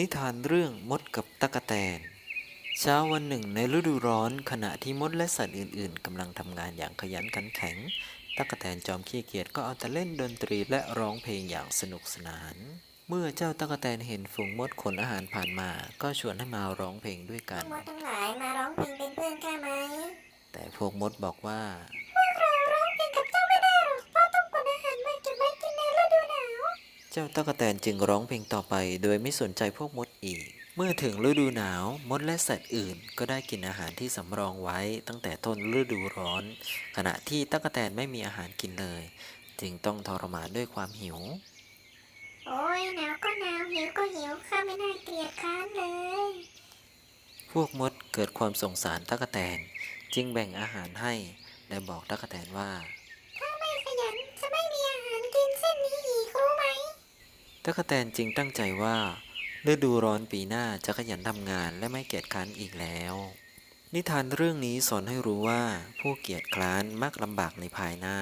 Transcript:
นิทานเรื่องมดกับตะกะแตน เช้าวันหนึ่งในฤดูร้อนขณะที่มดและสัตว์อื่นๆกำลังทำงานอย่างขยันขันแข็งตะกะแตนจอมขี้เกียจก็เอาแต่เล่นดนตรีและร้องเพลงอย่างสนุกสนาน เมื่อเจ้าตะกะแตนเห็นฝูงมดขนอาหารผ่านมา ก็ชวนให้มาร้องเพลงด้วยกัน มดทั้งหลายมาร้องเพลงเป็นเพื่อนข้าไหม แต่พวกมดบอกว่า จ้าตะกะแตนจึงร้องเพลงต่อไป โดยไม่สนใจพวกมดอีก เมื่อถึงฤดูหนาว มดและสัตว์อื่น ก็ได้กินอาหารที่สำรองไว้ตั้งแต่ต้นฤดูร้อน ขณะที่ตะกะแตนไม่มีอาหารกินเลย จึงต้องทรมานด้วยความหิว โอ้ยหนาวก็หนาวหิวก็หิวข้าไม่น่าเกลียดค้านเลย พวกมดเกิดความสงสารตะกะแตน จึงแบ่งอาหารให้และบอกตะกะแตนว่า ตะกแตนจึงตั้งใจว่าฤดูร้อนปีหน้าจะขยันทำงานและไม่เกียจคร้านอีกแล้ว นิทานเรื่องนี้สอนให้รู้ว่าผู้เกียจคร้านมักลำบากในภายหน้า